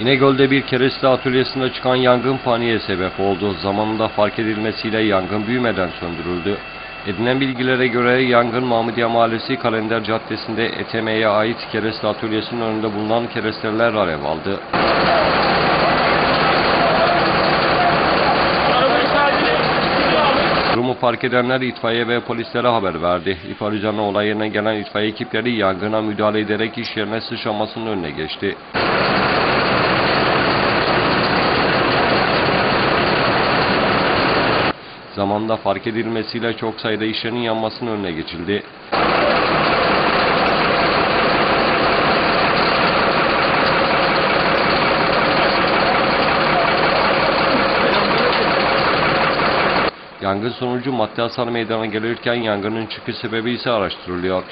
İnegöl'de bir kereste atölyesinde çıkan yangın paniğe sebep oldu. Zamanında fark edilmesiyle yangın büyümeden söndürüldü. Edinilen bilgilere göre yangın Mahmudiye Mahallesi Kalender Caddesi'nde ETM'ye ait kereste atölyesinin önünde bulunan keresteler alev aldı. Fark edenler itfaiye ve polislere haber verdi. Üzerine olay yerine gelen itfaiye ekipleri yangına müdahale ederek iş yerine sıçramasının önüne geçti. Zamanda fark edilmesiyle çok sayıda iş yerinin yanmasının önüne geçildi. Yangın sonucu madde hasarı meydana gelirken yangının çıkış sebebi ise araştırılıyor.